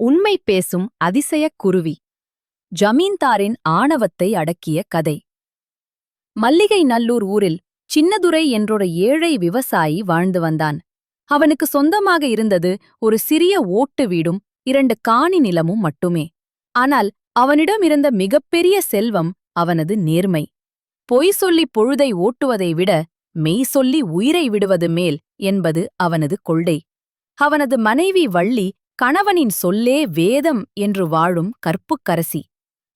உண்மை பேசும் அதிசயக் குருவி. ஜமீன்தாரின் ஆணவத்தை அடக்கிய கதை. மல்லிகை நல்லூர் ஊரில் சின்னதுரை என்றொரு ஏழை விவசாயி வாழ்ந்து வந்தான். அவனுக்கு சொந்தமாக இருந்தது ஒரு சிறிய ஓட்டு வீடும் இரண்டு காணி நிலமும் மட்டுமே. ஆனால் அவனிடம் இருந்த மிகப்பெரிய செல்வம் அவனது நேர்மை. பொய் சொல்லி பொழுதை ஓட்டுவதை விட மெய் சொல்லி உயிரை விடுவது மேல் என்பது அவனது கொள்கை. அவனது மனைவி வள்ளி கணவனின் சொல்லே வேதம் என்று வாழும் கற்புக்கரசி.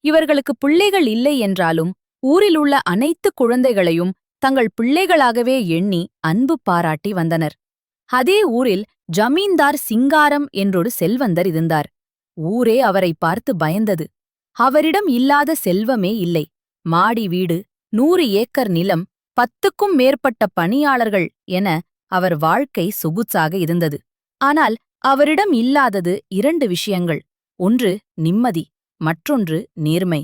இவர்களுக்கு பிள்ளைகள் இல்லை என்றாலும் ஊரில் உள்ள அனைத்து குழந்தைகளையும் தங்கள் பிள்ளைகளாகவே எண்ணி அன்பு பாராட்டி வந்தனர். அதே ஊரில் ஜமீன்தார் சிங்காரம் என்றொரு செல்வந்தர் இருந்தார். ஊரே அவரை பார்த்து பயந்தது. அவரிடம் இல்லாத செல்வமே இல்லை. மாடி வீடு நூறு ஏக்கர் நிலம் பத்துக்கும் மேற்பட்ட பணியாளர்கள் என அவர் வாழ்க்கை சொகுசாக இருந்தது. ஆனால் அவரிடம் இல்லாதது இரண்டு விஷயங்கள். ஒன்று நிம்மதி மற்றொன்று நேர்மை.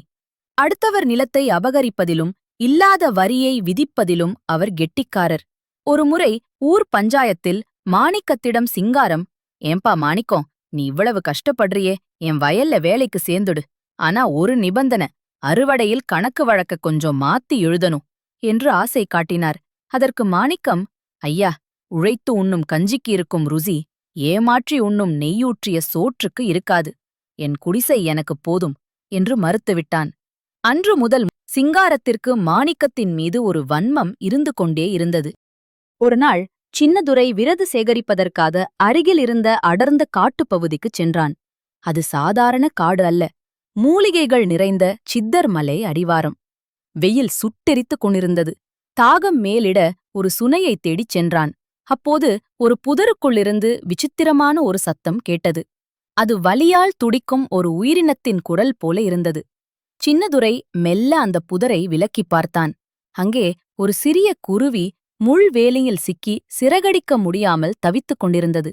அடுத்தவர் நிலத்தை அபகரிப்பதிலும் இல்லாத வரியை விதிப்பதிலும் அவர் கெட்டிக்காரர். ஒருமுறை ஊர் பஞ்சாயத்தில் மாணிக்கத்திடம் சிங்காரம் ஏம்பா மாணிக்கம் நீ இவ்வளவு கஷ்டப்படுறியே என் வயல்ல வேலைக்கு சேர்ந்துடு. ஆனா ஒரு நிபந்தனை அறுவடையில் கணக்கு வழக்க கொஞ்சம் மாத்தி எழுதணும் என்று ஆசை காட்டினார். அதற்கு மாணிக்கம் ஐயா உழைத்து உண்ணும் கஞ்சிக்கு இருக்கும் ருசி ஏமாற்றி உண்ணும் நெய்யூற்றிய சோற்றுக்கு இருக்காது. என் குடிசை எனக்கு போதும் என்று மறுத்துவிட்டான் அன்று முதல் சிங்காரத்திற்கு மாணிக்கத்தின் மீது ஒரு வன்மம் இருந்து கொண்டே இருந்தது. ஒருநாள் சின்னதுரை விரது சேகரிப்பதற்காக அருகில் இருந்த அடர்ந்த காட்டுப்பகுதிக்குச் சென்றான். அது சாதாரண காடு அல்ல மூலிகைகள் நிறைந்த சித்தர் மலை அடிவாரம். வெயில் சுட்டெரித்துக் கொண்டிருந்தது. தாகம் மேலிட ஒரு சுனையைத் தேடிச் சென்றான். அப்போது ஒரு புதருக்குள்ளிருந்து விசித்திரமான ஒரு சத்தம் கேட்டது. அது வலியால் துடிக்கும் ஒரு உயிரினத்தின் குரல் போல இருந்தது. சின்னதுரை மெல்ல அந்த புதரை விலக்கிப் பார்த்தான். அங்கே ஒரு சிறிய குருவி முள் வேலியில் சிக்கி சிறகடிக்க முடியாமல் தவித்துக் கொண்டிருந்தது.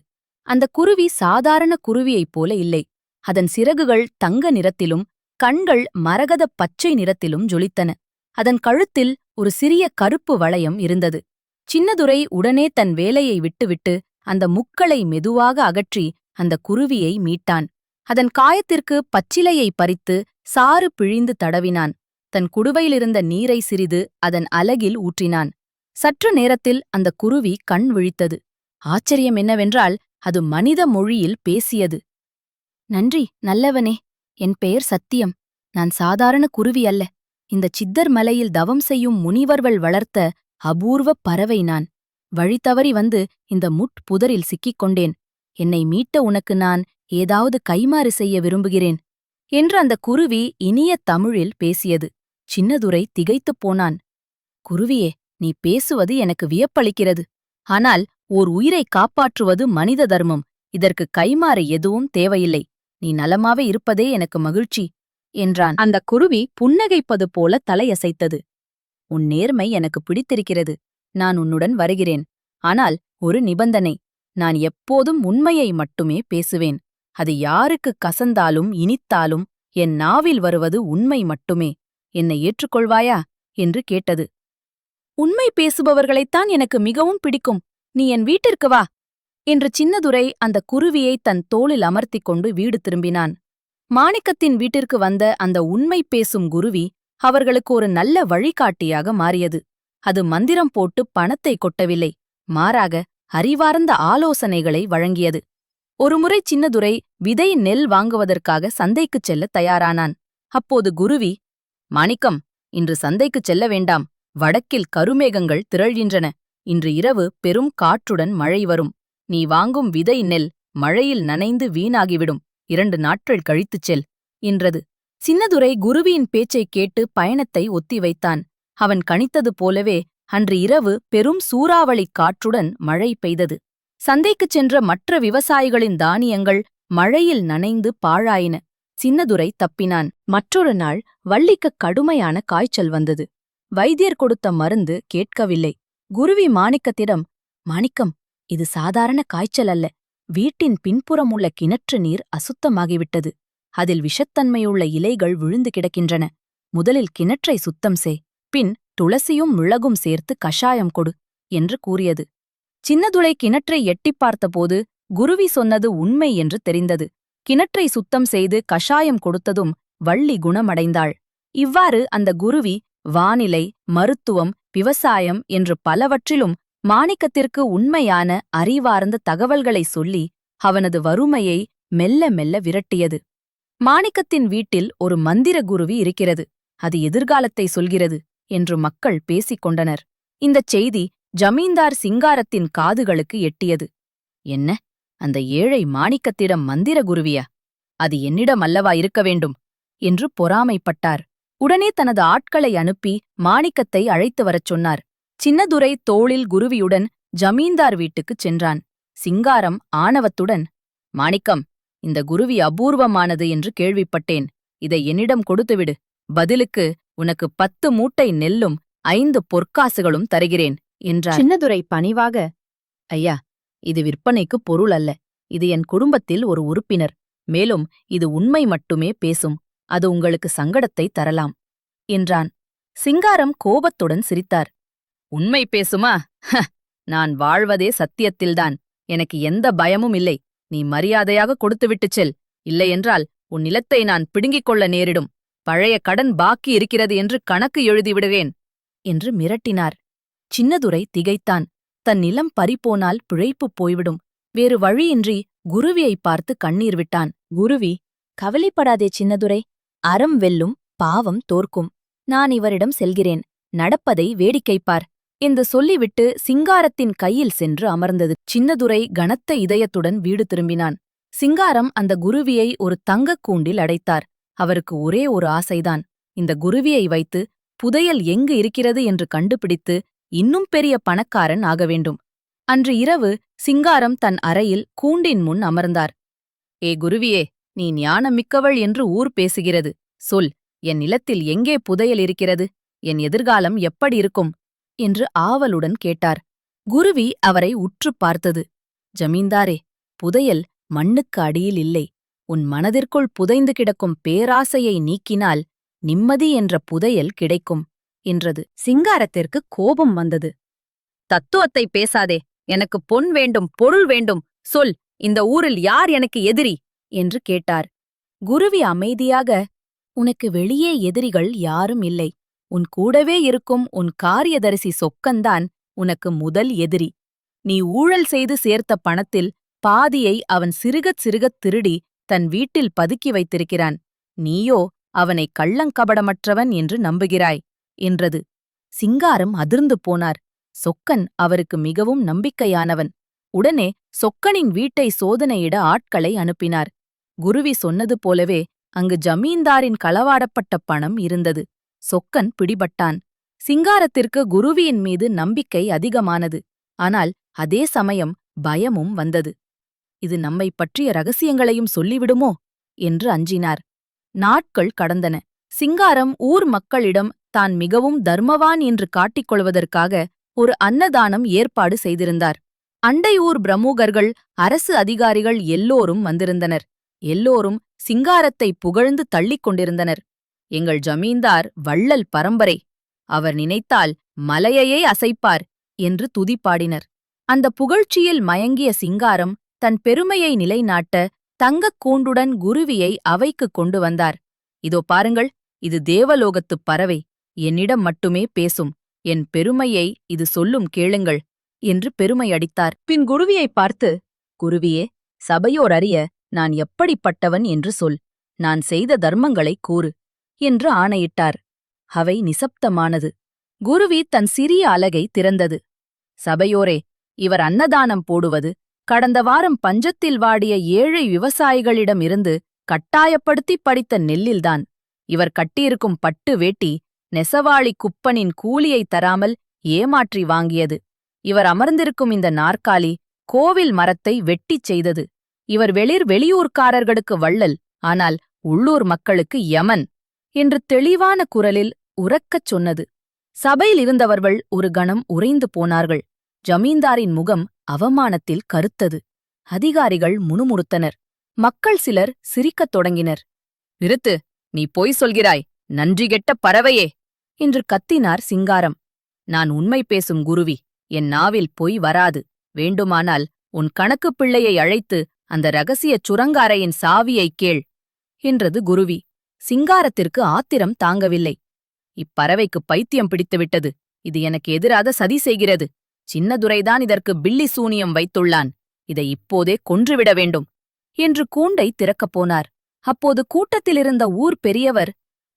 அந்த குருவி சாதாரண குருவியைப் போல இல்லை. அதன் சிறகுகள் தங்க நிறத்திலும் கண்கள் மரகத பச்சை நிறத்திலும் ஜொலித்தன. அதன் கழுத்தில் ஒரு சிறிய கருப்பு வளையம் இருந்தது. சின்னதுரை உடனே தன் வேலையை விட்டுவிட்டு அந்த முக்களை மெதுவாக அகற்றி அந்த குருவியை மீட்டான். அதன் காயத்திற்கு பச்சிலையை பறித்து சாறு பிழிந்து தடவினான். தன் குடுவையிலிருந்த நீரை சிறிது அதன் அலகில் ஊற்றினான். சற்று நேரத்தில் அந்த குருவி கண் விழித்தது. ஆச்சரியம் என்னவென்றால் அது மனித மொழியில் பேசியது. நன்றி நல்லவனே. என் பெயர் சத்தியம். நான் சாதாரண குருவி அல்ல. இந்த சித்தர் மலையில் தவம் செய்யும் முனிவர்கள் வளர்த்த அபூர்வப் பறவை நான். வழித்தவறி தவறி வந்து இந்த முட் புதரில் சிக்கிக் கொண்டேன். என்னை மீட்ட உனக்கு நான் ஏதாவது கைமாறு செய்ய விரும்புகிறேன்? என்று அந்த குருவி இனிய தமிழில் பேசியது. சின்னதுரை திகைத்துப் போனான். குருவியே நீ பேசுவது எனக்கு வியப்பளிக்கிறது. ஆனால் ஓர் உயிரை காப்பாற்றுவது மனித தர்மம். இதற்கு கைமாறு எதுவும் தேவையில்லை. நீ நலமாவே இருப்பதே எனக்கு மகிழ்ச்சி என்றான். அந்த குருவி புன்னகைப்பது போல தலையசைத்தது. உன் நேர்மை எனக்கு பிடித்திருக்கிறது. நான் உன்னுடன் வருகிறேன். ஆனால் ஒரு நிபந்தனை. நான் எப்போதும் உண்மையை மட்டுமே பேசுவேன். அது யாருக்கு கசந்தாலும் இனித்தாலும் என் நாவில் வருவது உண்மை மட்டுமே. என்னை ஏற்றுக்கொள்வாயா? என்று கேட்டது. உண்மை பேசுபவர்களைத்தான் எனக்கு மிகவும் பிடிக்கும். நீ என் வீட்டிற்கு வா. என்று சின்னதுரை அந்த குருவியை தன் தோளில் அமர்த்திக் கொண்டு வீடு திரும்பினான். மாணிக்கத்தின் வீட்டிற்கு வந்த அந்த உண்மை பேசும் குருவி அவர்களுக்கு ஒரு நல்ல வழிகாட்டியாக மாறியது. அது மந்திரம் போட்டு பணத்தை கொட்டவில்லை. மாறாக அறிவார்ந்த ஆலோசனைகளை வழங்கியது. ஒருமுறை சின்னதுரை விதை நெல் வாங்குவதற்காக சந்தைக்குச் செல்ல தயாரானான். அப்போது குருவி மாணிக்கம் இன்று சந்தைக்குச் செல்ல வேண்டாம். வடக்கில் கருமேகங்கள் திரள்கின்றன. இன்று இரவு பெரும் காற்றுடன் மழை வரும். நீ வாங்கும் விதை நெல் மழையில் நனைந்து வீணாகிவிடும். இரண்டு நாட்கள் கழித்துச் செல் என்றது. சின்னதுரை குருவியின் பேச்சைக் கேட்டு பயணத்தை ஒத்திவைத்தான். அவன் கணித்தது போலவே அன்று இரவு பெரும் சூறாவளிக் காற்றுடன் மழை பெய்தது. சந்தைக்குச் சென்ற மற்ற விவசாயிகளின் தானியங்கள் மழையில் நனைந்து பாழாயின. சின்னதுரை தப்பினான். மற்றொரு நாள் வள்ளிக்குக் கடுமையான காய்ச்சல் வந்தது. வைத்தியர் கொடுத்த மருந்து கேட்கவில்லை. குருவி மாணிக்கத்திடம் மாணிக்கம் இது சாதாரண காய்ச்சல் அல்ல. வீட்டின் பின்புறம் உள்ள கிணற்று நீர் அசுத்தமாகிவிட்டது. அதில் விஷத்தன்மையுள்ள இலைகள் விழுந்து கிடக்கின்றன. முதலில் கிணற்றை சுத்தம் செய் பின் துளசியும் மிளகும் சேர்த்து கஷாயம் கொடு என்று கூறியது. சின்னதுளை கிணற்றை எட்டிப் பார்த்தபோது குருவி சொன்னது உண்மை என்று தெரிந்தது. கிணற்றை சுத்தம் செய்து கஷாயம் கொடுத்ததும் வள்ளி குணமடைந்தாள். இவ்வாறு அந்த குருவி வானிலை மருத்துவம் விவசாயம் என்று பலவற்றிலும் மாணிக்கத்திற்கு உண்மையான அறிவார்ந்த தகவல்களை சொல்லி அவனது வறுமையை மெல்ல மெல்ல விரட்டியது. மாணிக்கத்தின் வீட்டில் ஒரு மந்திர குருவி இருக்கிறது. அது எதிர்காலத்தை சொல்கிறது என்று மக்கள் பேசிக் கொண்டனர். இந்தச் செய்தி ஜமீன்தார் சிங்காரத்தின் காதுகளுக்கு எட்டியது. என்ன? அந்த ஏழை மாணிக்கத்திடம் மந்திர குருவியா? அது என்னிடம் அல்லவா இருக்க வேண்டும்? என்று பொறாமைப்பட்டார். உடனே தனது ஆட்களை அனுப்பி மாணிக்கத்தை அழைத்து வரச் சொன்னார். சின்னதுரை தோளில் குருவியுடன் ஜமீன்தார் வீட்டுக்குச் சென்றான். சிங்காரம் ஆணவத்துடன் மாணிக்கம் இந்த குருவி அபூர்வமானது என்று கேள்விப்பட்டேன். இதை என்னிடம் கொடுத்துவிடு. பதிலுக்கு உனக்கு பத்து மூட்டை நெல்லும் ஐந்து பொற்காசுகளும் தருகிறேன் என்றார். சின்னதுரை பணிவாக ஐயா இது விற்பனைக்கு பொருள் அல்ல. இது என் குடும்பத்தில் ஒரு உறுப்பினர். மேலும் இது உண்மை மட்டுமே பேசும். அது உங்களுக்கு சங்கடத்தை தரலாம் என்றான். சிங்காரம் கோபத்துடன் சிரித்தார். உண்மை பேசுமா? நான் வாழ்வதே சத்தியத்தில்தான். எனக்கு எந்த பயமும் இல்லை. நீ மரியாதையாக கொடுத்துவிட்டுச் செல். இல்லையென்றால் உன் நிலத்தை நான் பிடுங்கிக் கொள்ள நேரிடும். பழைய கடன் பாக்கி இருக்கிறது என்று கணக்கு எழுதிவிடுவேன் என்று மிரட்டினார். சின்னதுரை திகைத்தான். தன் நிலம் பறிபோனால் பிழைப்புப் போய்விடும். வேறு வழியின்றி குருவியைப் பார்த்து கண்ணீர் விட்டான். குருவி கவலைப்படாதே சின்னதுரை. அறம் வெல்லும் பாவம் தோற்கும். நான் இவரிடம் செல்கிறேன். நடப்பதை வேடிக்கைப்பார் என்று சொல்லிவிட்டு சிங்காரத்தின் கையில் சென்று அமர்ந்தது. சின்னதுரை கனத்த இதயத்துடன் வீடு திரும்பினான். சிங்காரம் அந்த குருவியை ஒரு தங்கக் கூண்டில் அடைத்தார். அவருக்கு ஒரே ஒரு ஆசைதான். இந்த குருவியை வைத்து புதையல் எங்கு இருக்கிறது என்று கண்டுபிடித்து இன்னும் பெரிய பணக்காரன் ஆக வேண்டும். அன்று இரவு சிங்காரம் தன் அறையில் கூண்டின் முன் அமர்ந்தார். ஏ குருவியே நீ ஞானமிக்கவள் என்று ஊர் பேசுகிறது. சொல் என் நிலத்தில் எங்கே புதையல் இருக்கிறது? என் எதிர்காலம் எப்படி இருக்கும்? என்று ஆவலுடன் கேட்டார். குருவி அவரை உற்றுப் பார்த்தது. ஜமீன்தாரே புதையல் மண்ணுக்கு அடியில் இல்லை. உன் மனதிற்குள் புதைந்து கிடக்கும் பேராசையை நீக்கினால் நிம்மதி என்ற புதையல் கிடைக்கும் என்றது. சிங்காரத்திற்கு கோபம் வந்தது. தத்துவத்தை பேசாதே எனக்கு பொன் வேண்டும் பொருள் வேண்டும் சொல் இந்த ஊரில் யார் எனக்கு எதிரி? என்று கேட்டார். குருவி அமைதியாக உனக்கு வெளியே எதிரிகள் யாரும் இல்லை. உன் கூடவே இருக்கும் உன் காரியதரிசி சொக்கன்தான் உனக்கு முதல் எதிரி. நீ ஊழல் செய்து சேர்த்த பணத்தில் பாதியை அவன் சிறுகச் சிறுகத் திருடி தன் வீட்டில் பதுக்கி வைத்திருக்கிறான். நீயோ அவனை கள்ளங்கபடமற்றவன் என்று நம்புகிறாய் என்றது. சிங்காரம் அதிர்ந்து போனார். சொக்கன் அவருக்கு மிகவும் நம்பிக்கையானவன். உடனே சொக்கனின் வீட்டை சோதனையிட ஆட்களை அனுப்பினார். குருவி சொன்னது போலவே அங்கு ஜமீன்தாரின் களவாடப்பட்ட பணம் இருந்தது. சொக்கன் பிடிபட்டான். சிங்காரத்திற்கு குருவியின் மீது நம்பிக்கை அதிகமானது. ஆனால் அதே சமயம் பயமும் வந்தது. இது நம்மை பற்றிய ரகசியங்களையும் சொல்லிவிடுமோ? என்று அஞ்சினார். நாட்கள் கடந்தன. சிங்காரம் ஊர் மக்களிடம் தான் மிகவும் தர்மவான் என்று காட்டிக் கொள்வதற்காக ஒரு அன்னதானம் ஏற்பாடு செய்திருந்தார். அண்டை ஊர் பிரமுகர்கள் அரசு அதிகாரிகள் எல்லோரும் வந்திருந்தனர். எல்லோரும் சிங்காரத்தை புகழ்ந்து தள்ளிக் கொண்டிருந்தனர். எங்கள் ஜமீன்தார் வள்ளல் பரம்பரை. அவர் நினைத்தால் மலையையே அசைப்பார் என்று துதிப்பாடினர். அந்த புகழ்ச்சியில் மயங்கிய சிங்காரம் தன் பெருமையை நிலைநாட்ட தங்கக் கூண்டுடன் குருவியை அவைக்குக் கொண்டு வந்தார். இதோ பாருங்கள் இது தேவலோகத்துப் பறவை. என்னிடம் மட்டுமே பேசும். என் பெருமையை இது சொல்லும் கேளுங்கள் என்று பெருமை அடித்தார். பின் குருவியைப் பார்த்து குருவியே சபையோர் அறிய நான் எப்படிப்பட்டவன் என்று சொல். நான் செய்த தர்மங்களைக் கூறு. என்று ஆணையிட்டார். அவை நிசப்தமானது. குருவி தன் சிறிய அலகை திறந்தது. சபையோரே இவர் அன்னதானம் போடுவது கடந்த வாரம் பஞ்சத்தில் வாடிய ஏழை விவசாயிகளிடமிருந்து கட்டாயப்படுத்தி படித்த நெல்லில்தான். இவர் கட்டியிருக்கும் பட்டு வேட்டி நெசவாளி குப்பனின் கூலியை தராமல் ஏமாற்றி வாங்கியது. இவர் அமர்ந்திருக்கும் இந்த நாற்காலி கோவில் மரத்தை வெட்டிச் செய்தது. இவர் வெளிர் வெளியூர்க்காரர்களுக்கு வள்ளல் ஆனால் உள்ளூர் மக்களுக்கு யமன். என்று தெளிவான குரலில் உறக்கச் சொன்னது. சபையில் இருந்தவர்கள் ஒரு கணம் உறைந்து போனார்கள். ஜமீன்தாரின் முகம் அவமானத்தில் கருத்தது. அதிகாரிகள் முணுமுணுத்தனர். மக்கள் சிலர் சிரிக்கத் தொடங்கினர். நிறுத்து நீ பொய் சொல்கிறாய். நன்றி கெட்ட பறவையே! என்று கத்தினார் சிங்காரம். நான் உண்மை பேசும் குருவி. என் நாவில் பொய் வராது. வேண்டுமானால் உன் கணக்குப் பிள்ளையை அழைத்து அந்த ரகசியச் சுரங்காரையின் சாவியைக் கேள் என்றது குருவி. சிங்காரத்திற்கு ஆத்திரம் தாங்கவில்லை. இப்பறவைக்கு பைத்தியம் பிடித்துவிட்டது. இது எனக்கு எதிராக சதி செய்கிறது. சின்னதுரைதான் இதற்கு பில்லி சூனியம் வைத்துள்ளான். இதை இப்போதே கொன்றுவிட வேண்டும். என்று கூண்டை திறக்கப் போனார். அப்போது கூட்டத்திலிருந்த ஊர் பெரியவர்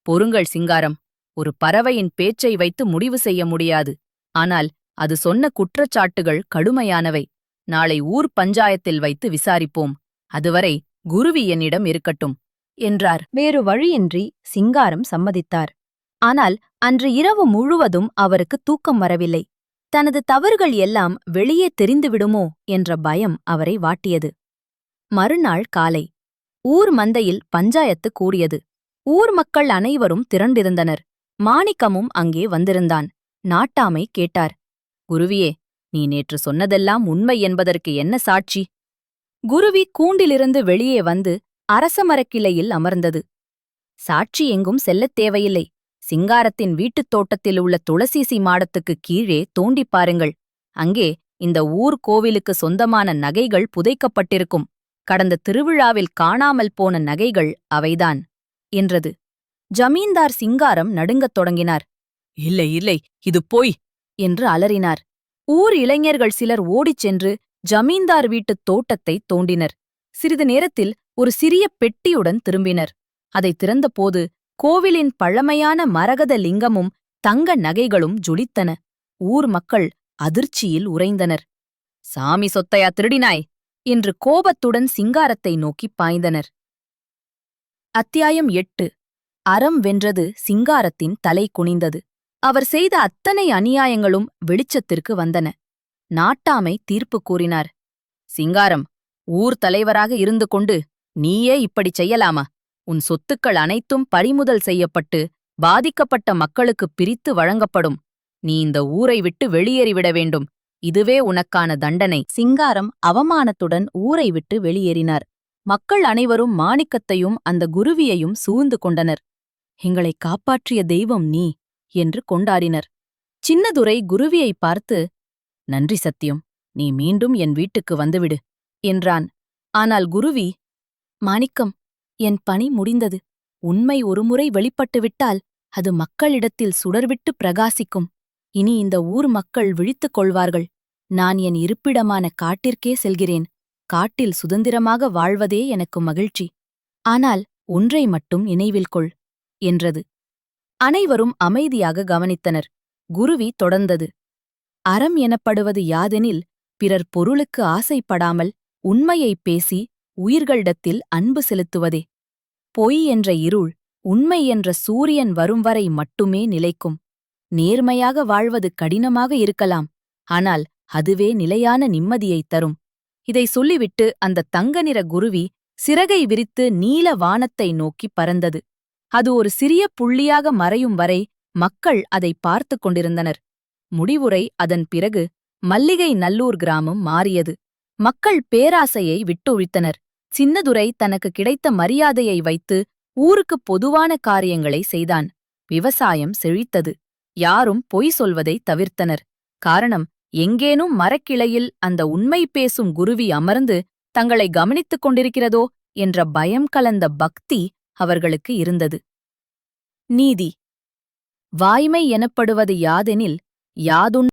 பொருங்கள் சிங்காரம். ஒரு பறவையின் பேச்சை வைத்து முடிவு செய்ய முடியாது. ஆனால் அது சொன்ன குற்றச்சாட்டுகள் கடுமையானவை. நாளை ஊர் பஞ்சாயத்தில் வைத்து விசாரிப்போம். அதுவரை குருவி என்னிடம் இருக்கட்டும். என்றார். வேறு வழியின்றி சிங்காரம் சம்மதித்தார். ஆனால் அன்று இரவு முழுவதும் அவருக்கு தூக்கம் வரவில்லை. தனது தவறுகள் எல்லாம் வெளியே தெரிந்துவிடுமோ என்ற பயம் அவரை வாட்டியது. மறுநாள் காலை ஊர் மந்தையில் பஞ்சாயத்து கூடியது. ஊர் மக்கள் அனைவரும் திரண்டிருந்தனர். மாணிக்கமும் அங்கே வந்திருந்தான். நாட்டாமை கேட்டார். குருவியே நீ நேற்று சொன்னதெல்லாம் உண்மை என்பதற்கு என்ன சாட்சி? குருவி கூண்டிலிருந்து வெளியே வந்து அரசமரக்கிளையில் அமர்ந்தது. சாட்சி எங்கும் செல்லத் தேவையில்லை. சிங்காரத்தின் வீட்டுத் தோட்டத்தில் உள்ள துளசிசி மாடத்துக்கு கீழே தோண்டிப் பாருங்கள். அங்கே இந்த ஊர் கோவிலுக்கு சொந்தமான நகைகள் புதைக்கப்பட்டிருக்கும். கடந்த திருவிழாவில் காணாமல் போன நகைகள் அவைதான் என்றது. ஜமீன்தார் சிங்காரம் நடுங்கத் தொடங்கினார். இல்லை இல்லை இது போய் என்று அலறினார். ஊர் இளைஞர்கள் சிலர் ஓடிச் சென்று ஜமீன்தார் வீட்டுத் தோட்டத்தை தோண்டினர். சிறிது நேரத்தில் ஒரு சிறிய பெட்டியுடன் திரும்பினர். அதை திறந்தபோது கோவிலின் பழமையான மரகத லிங்கமும் தங்க நகைகளும் ஜொலித்தன. ஊர் மக்கள் அதிர்ச்சியில் உறைந்தனர். சாமி சொத்தையா திருடினாய்? என்று கோபத்துடன் சிங்காரத்தை நோக்கிப் பாய்ந்தனர். அத்தியாயம் எட்டு. அறம் வென்றது சிங்காரத்தின் தலை குனிந்தது. அவர் செய்த அத்தனை அநியாயங்களும் வெளிச்சத்திற்கு வந்தன. நாட்டாமை தீர்ப்பு கூறினார். சிங்காரம் ஊர் தலைவராக இருந்து கொண்டு நீயே இப்படிச் செய்யலாமா? உன் சொத்துக்கள் அனைத்தும் பறிமுதல் செய்யப்பட்டு பாதிக்கப்பட்ட மக்களுக்கு பிரித்து வழங்கப்படும். நீ இந்த ஊரை விட்டு வெளியேறிவிட வேண்டும். இதுவே உனக்கான தண்டனை. சிங்காரம் அவமானத்துடன் ஊரை விட்டு வெளியேறினார். மக்கள் அனைவரும் மாணிக்கத்தையும் அந்த குருவியையும் சூழ்ந்து கொண்டனர். எங்களை காப்பாற்றிய தெய்வம் நீ என்று கொண்டாடினர். சின்னதுரை குருவியைப் பார்த்து நன்றி சத்தியம். நீ மீண்டும் என் வீட்டுக்கு வந்துவிடு. என்றான். ஆனால் குருவி மாணிக்கம் என் பணி முடிந்தது. உண்மை ஒருமுறை வெளிப்பட்டுவிட்டால் அது மக்களிடத்தில் சுடர்விட்டு பிரகாசிக்கும். இனி இந்த ஊர் மக்கள் விழித்துக் கொள்வார்கள். நான் என் இருப்பிடமான காட்டிற்கே செல்கிறேன். காட்டில் சுதந்திரமாக வாழ்வதே எனக்கு மகிழ்ச்சி. ஆனால் ஒன்றை மட்டும் நினைவில் கொள் என்றது. அனைவரும் அமைதியாக கவனித்தனர். குருவி தொடர்ந்தது. அறம் எனப்படுவது யாதெனில் பிறர் பொருளுக்கு ஆசைப்படாமல் உண்மையைப் பேசி உயிர்களிடத்தில் அன்பு செலுத்துவதே. பொய் என்ற இருள் உண்மை என்ற சூரியன் வரும் வரை மட்டுமே நிலைக்கும். நேர்மையாக வாழ்வது கடினமாக இருக்கலாம் ஆனால் அதுவே நிலையான நிம்மதியைத் தரும். இதை சொல்லிவிட்டு அந்த தங்க நிற குருவி சிறகை விரித்து நீல வானத்தை நோக்கி பறந்தது. அது ஒரு சிறிய புள்ளியாக மறையும் வரை மக்கள் அதை பார்த்து கொண்டிருந்தனர். முடிவுரை அதன் பிறகு மல்லிகை நல்லூர் கிராமம் மாறியது. மக்கள் பேராசையை விட்டொழித்தனர். சின்னதுரை தனக்கு கிடைத்த மரியாதையை வைத்து ஊருக்குப் பொதுவான காரியங்களை செய்தான். விவசாயம் செழித்தது. யாரும் பொய் சொல்வதை தவிர்த்தனர். காரணம் எங்கேனும் மரக்கிளையில் அந்த உண்மை பேசும் குருவி அமர்ந்து தங்களை கவனித்துக் கொண்டிருக்கிறதோ என்ற பயம் கலந்த பக்தி அவர்களுக்கு இருந்தது. நீதி. வாய்மை எனப்படுவது யாதெனில் யாதுண்